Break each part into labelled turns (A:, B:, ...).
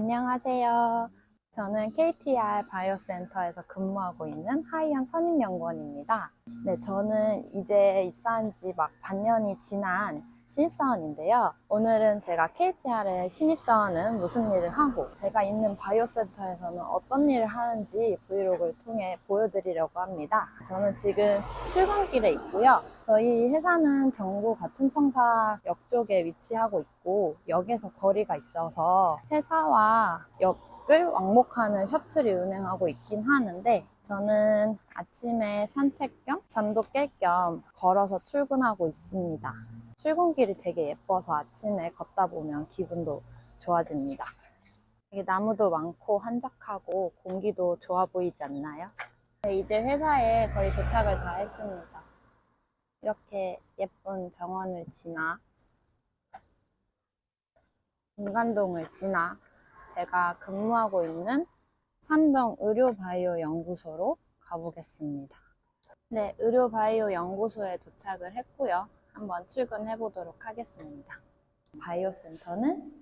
A: 안녕하세요. 저는 KTR 바이오센터에서 근무하고 있는 하이안 선임연구원입니다. 네, 저는 이제 입사한 지 막 반년이 지난 신입사원인데요. 오늘은 제가 KTR의 신입사원은 무슨 일을 하고 제가 있는 바이오센터에서는 어떤 일을 하는지 브이로그를 통해 보여드리려고 합니다. 저는 지금 출근길에 있고요. 저희 회사는 정부 가춘청사 역 쪽에 위치하고 있고 역에서 거리가 있어서 회사와 역 을 왕복하는 셔틀이 운행하고 있긴 하는데 저는 아침에 산책 겸 잠도 깰 겸 걸어서 출근하고 있습니다. 출근길이 되게 예뻐서 아침에 걷다 보면 기분도 좋아집니다. 나무도 많고 한적하고 공기도 좋아 보이지 않나요? 네, 이제 회사에 거의 도착을 다 했습니다. 이렇게 예쁜 정원을 지나 인간동을 지나 제가 근무하고 있는 삼동 의료바이오 연구소로 가보겠습니다. 네, 의료바이오 연구소에 도착을 했고요. 한번 출근해 보도록 하겠습니다. 바이오 센터는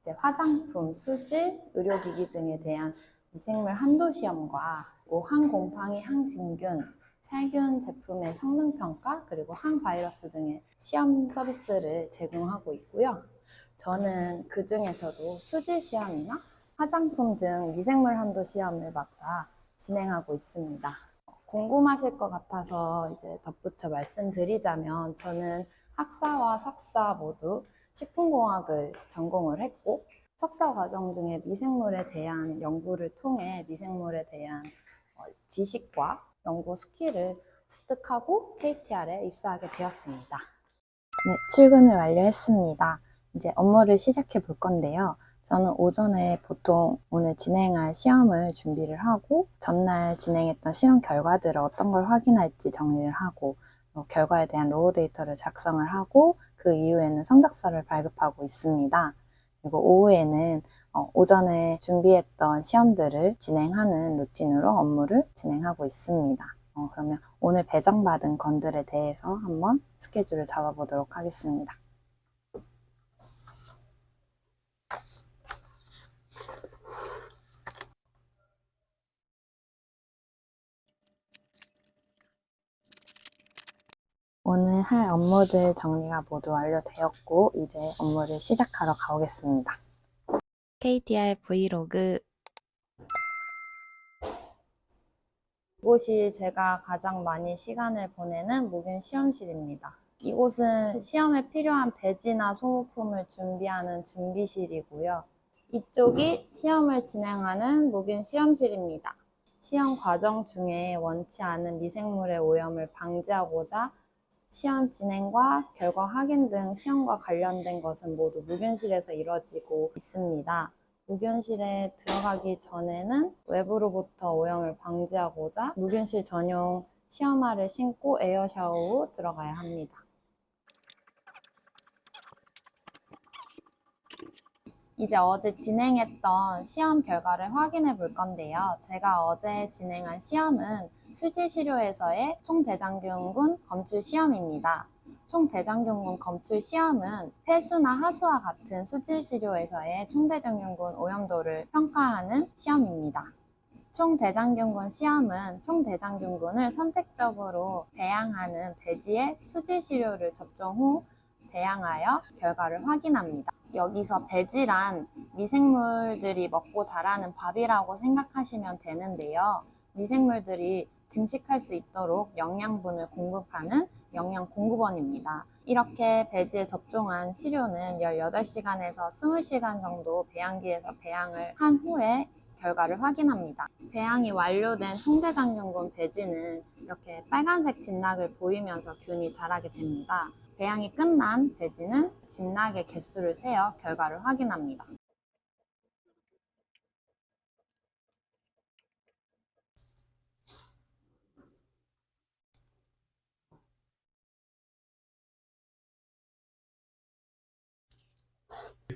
A: 이제 화장품, 수질, 의료기기 등에 대한 미생물 한도 시험과 그리고 항곰팡이, 항진균, 살균 제품의 성능 평가 그리고 항바이러스 등의 시험 서비스를 제공하고 있고요. 저는 그 중에서도 수질 시험이나 화장품 등 미생물 한도 시험을 맡아 진행하고 있습니다. 궁금하실 것 같아서 이제 덧붙여 말씀드리자면 저는 학사와 석사 모두 식품공학을 전공을 했고 석사 과정 중에 미생물에 대한 연구를 통해 미생물에 대한 어, 지식과 연구 스킬을 습득하고 KTR에 입사하게 되었습니다. 네, 출근을 완료했습니다. 이제 업무를 시작해 볼 건데요. 저는 오전에 보통 오늘 진행할 시험을 준비를 하고 전날 진행했던 실험 결과들을 어떤 걸 확인할지 정리를 하고 어, 결과에 대한 로우 데이터를 작성을 하고 그 이후에는 성적서를 발급하고 있습니다. 그리고 오후에는 어, 오전에 준비했던 시험들을 진행하는 루틴으로 업무를 진행하고 있습니다. 어, 그러면 오늘 배정받은 건들에 대해서 한번 스케줄을 잡아보도록 하겠습니다. 오늘 할 업무들 정리가 모두 완료되었고 이제 업무를 시작하러 가보겠습니다. KTR 브이로그 이곳이 제가 가장 많이 시간을 보내는 무균 시험실입니다. 이곳은 시험에 필요한 배지나 소모품을 준비하는 준비실이고요. 이쪽이 시험을 진행하는 무균 시험실입니다. 시험 과정 중에 원치 않은 미생물의 오염을 방지하고자 시험 진행과 결과 확인 등 시험과 관련된 것은 모두 무균실에서 이루어지고 있습니다. 무균실에 들어가기 전에는 외부로부터 오염을 방지하고자 무균실 전용 시험화를 신고 에어 샤워 후 들어가야 합니다. 이제 어제 진행했던 시험 결과를 확인해 볼 건데요. 제가 어제 진행한 시험은 수질시료에서의 총대장균군 검출 시험입니다. 총대장균군 검출 시험은 폐수나 하수와 같은 수질시료에서의 총대장균군 오염도를 평가하는 시험입니다. 총대장균군 시험은 총대장균군을 선택적으로 배양하는 배지의 수질시료를 접종 후 배양하여 결과를 확인합니다. 여기서 배지란 미생물들이 먹고 자라는 밥이라고 생각하시면 되는데요. 미생물들이 증식할 수 있도록 영양분을 공급하는 영양 공급원입니다. 이렇게 배지에 접종한 시료는 18시간에서 20시간 정도 배양기에서 배양을 한 후에 결과를 확인합니다. 배양이 완료된 홍대장균군 배지는 이렇게 빨간색 진락을 보이면서 균이 자라게 됩니다. 배양이 끝난 배지는 진락의 개수를 세어 결과를 확인합니다.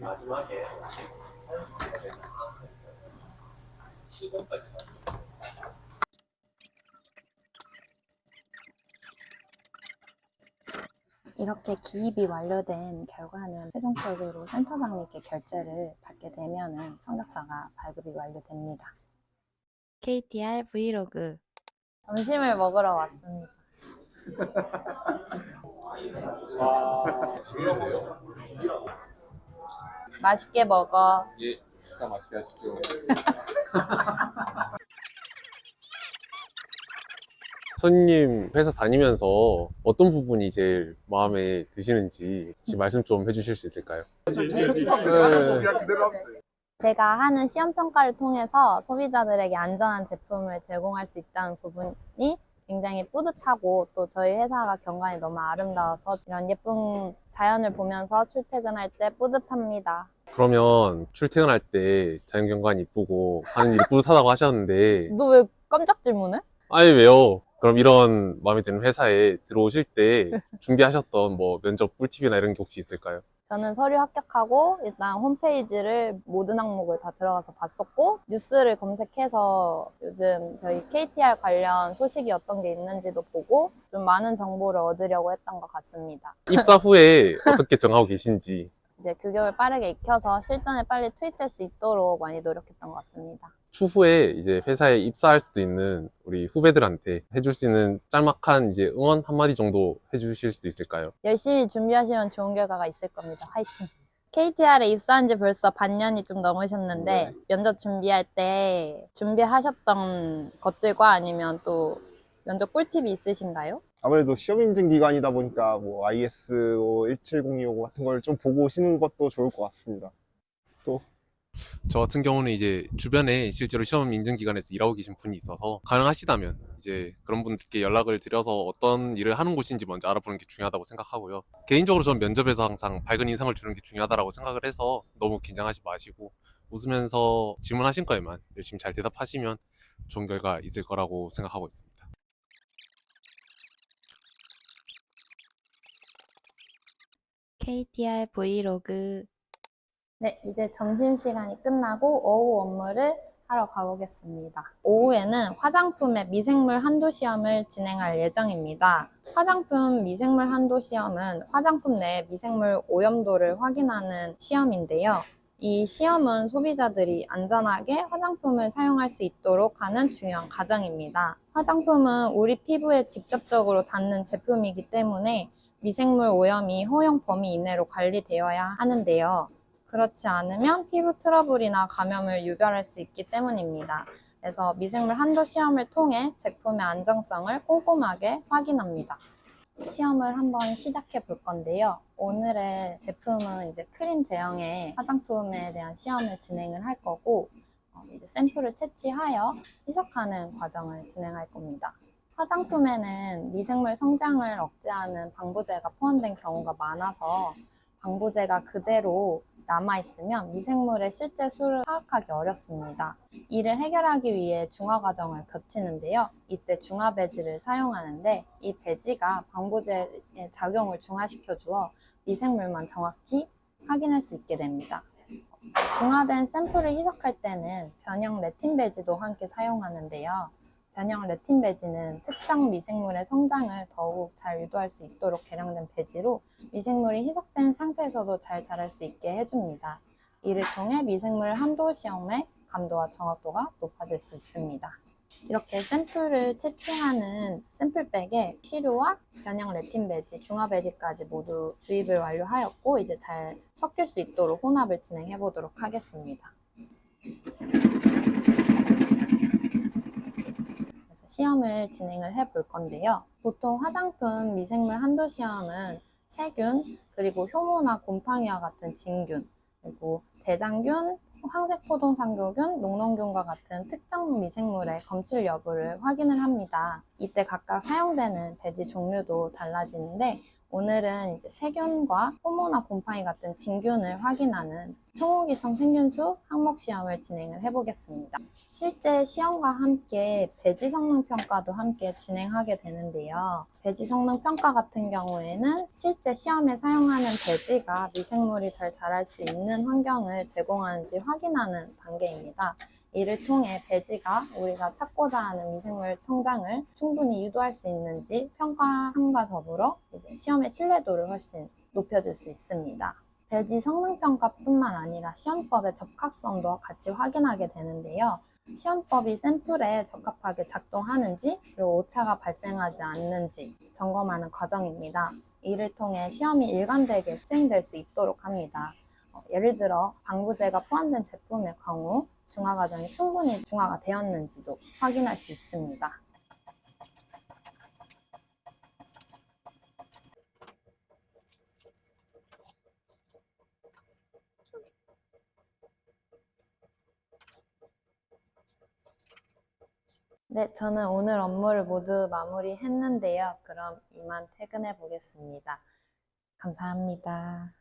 B: 마지막에 7번까지
A: 이렇게 기입이 완료된 결과는 최종적으로 센터장님께 결제를 받게 되면은 성적서가 발급이 완료됩니다. KTR 브이로그 점심을 먹으러 왔습니다. 맛있게 먹어.
C: 예, 식사 맛있게 하십시오. 손님 회사 다니면서 어떤 부분이 제일 마음에 드시는지 혹시 말씀 좀 해주실 수 있을까요?
A: 제가 하는 시험 평가를 통해서 소비자들에게 안전한 제품을 제공할 수 있다는 부분이 굉장히 뿌듯하고 또 저희 회사가 경관이 너무 아름다워서 이런 예쁜 자연을 보면서 출퇴근할 때 뿌듯합니다.
C: 그러면 출퇴근할 때 자연 경관 이쁘고 하는 일이 뿌듯하다고 하셨는데
A: 너 왜 깜짝 질문해?
C: 아니 왜요? 그럼 이런 마음에 드는 회사에 들어오실 때 준비하셨던 뭐 면접 꿀팁이나 이런 게 혹시 있을까요?
A: 저는 서류 합격하고 일단 홈페이지를 모든 항목을 다 들어가서 봤었고 뉴스를 검색해서 요즘 저희 KTR 관련 소식이 어떤 게 있는지도 보고 좀 많은 정보를 얻으려고 했던 것 같습니다.
C: 입사 후에 어떻게 정하고 계신지
A: 이제 규격을 빠르게 익혀서 실전에 빨리 투입될 수 있도록 많이 노력했던 것 같습니다.
C: 추후에 이제 회사에 입사할 수도 있는 우리 후배들한테 해줄 수 있는 짤막한 이제 응원 한마디 정도 해주실 수 있을까요?
A: 열심히 준비하시면 좋은 결과가 있을 겁니다. 화이팅! KTR에 입사한 지 벌써 반년이 좀 넘으셨는데 면접 준비할 때 준비하셨던 것들과 아니면 또 면접 꿀팁이 있으신가요?
D: 아무래도 시험 인증 기간이다 보니까 뭐 ISO 17025 같은 걸 좀 보고 오시는 것도 좋을 것 같습니다.
C: 저 같은 경우는 이제 주변에 실제로 시험 인증 기관에서 일하고 계신 분이 있어서 가능하시다면 이제 그런 분들께 연락을 드려서 어떤 일을 하는 곳인지 먼저 알아보는 게 중요하다고 생각하고요. 개인적으로 전 면접에서 항상 밝은 인상을 주는 게 중요하다고 생각을 해서 너무 긴장하지 마시고 웃으면서 질문하신 거에만 열심히 잘 대답하시면 좋은 결과 있을 거라고 생각하고 있습니다.
A: KTR 브이로그 네, 이제 점심시간이 끝나고 오후 업무를 하러 가보겠습니다. 오후에는 화장품의 미생물 한도 시험을 진행할 예정입니다. 화장품 미생물 한도 시험은 화장품 내 미생물 오염도를 확인하는 시험인데요. 이 시험은 소비자들이 안전하게 화장품을 사용할 수 있도록 하는 중요한 과정입니다. 화장품은 우리 피부에 직접적으로 닿는 제품이기 때문에 미생물 오염이 허용 범위 이내로 관리되어야 하는데요. 그렇지 않으면 피부 트러블이나 감염을 유발할 수 있기 때문입니다. 그래서 미생물 한도 시험을 통해 제품의 안정성을 꼼꼼하게 확인합니다. 시험을 한번 시작해 볼 건데요. 오늘의 제품은 이제 크림 제형의 화장품에 대한 시험을 진행을 할 거고, 어, 이제 샘플을 채취하여 희석하는 과정을 진행할 겁니다. 화장품에는 미생물 성장을 억제하는 방부제가 포함된 경우가 많아서 방부제가 그대로 남아있으면 미생물의 실제 수를 파악하기 어렵습니다. 이를 해결하기 위해 중화 과정을 거치는데요. 이때 중화 배지를 사용하는데 이 배지가 방부제의 작용을 중화시켜 주어 미생물만 정확히 확인할 수 있게 됩니다. 중화된 샘플을 희석할 때는 변형 레틴 배지도 함께 사용하는데요. 변형 레틴 배지는 특정 미생물의 성장을 더욱 잘 유도할 수 있도록 개량된 배지로 미생물이 희석된 상태에서도 잘 자랄 수 있게 해줍니다. 이를 통해 미생물 한도 시험의 감도와 정확도가 높아질 수 있습니다. 이렇게 샘플을 채취하는 샘플백에 시료와 변형 레틴 배지, 중화 배지까지 모두 주입을 완료하였고 이제 잘 섞일 수 있도록 혼합을 진행해 보도록 하겠습니다. 그래서 시험을 진행을 해 볼 건데요. 보통 화장품 미생물 한도 시험은 세균, 그리고 효모나 곰팡이와 같은 진균, 그리고 대장균, 황색포동상교균, 녹농균과 같은 특정 미생물의 검출 여부를 확인을 합니다. 이때 각각 사용되는 배지 종류도 달라지는데 오늘은 이제 세균과 효모나 곰팡이 같은 진균을 확인하는 총호기성 생균수 항목 시험을 진행을 해보겠습니다. 실제 시험과 함께 배지 성능 평가도 함께 진행하게 되는데요. 배지 성능 평가 같은 경우에는 실제 시험에 사용하는 배지가 미생물이 잘 자랄 수 있는 환경을 제공하는지 확인하는 단계입니다. 이를 통해 배지가 우리가 찾고자 하는 미생물 성장을 충분히 유도할 수 있는지 평가함과 더불어 이제 시험의 신뢰도를 훨씬 높여줄 수 있습니다. 배지 성능평가뿐만 아니라 시험법의 적합성도 같이 확인하게 되는데요. 시험법이 샘플에 적합하게 작동하는지 그리고 오차가 발생하지 않는지 점검하는 과정입니다. 이를 통해 시험이 일관되게 수행될 수 있도록 합니다. 어, 예를 들어 방부제가 포함된 제품의 경우 중화 과정이 충분히 중화가 되었는지도 확인할 수 있습니다. 네, 저는 오늘 업무를 모두 마무리했는데요. 그럼 이만 퇴근해 보겠습니다. 감사합니다.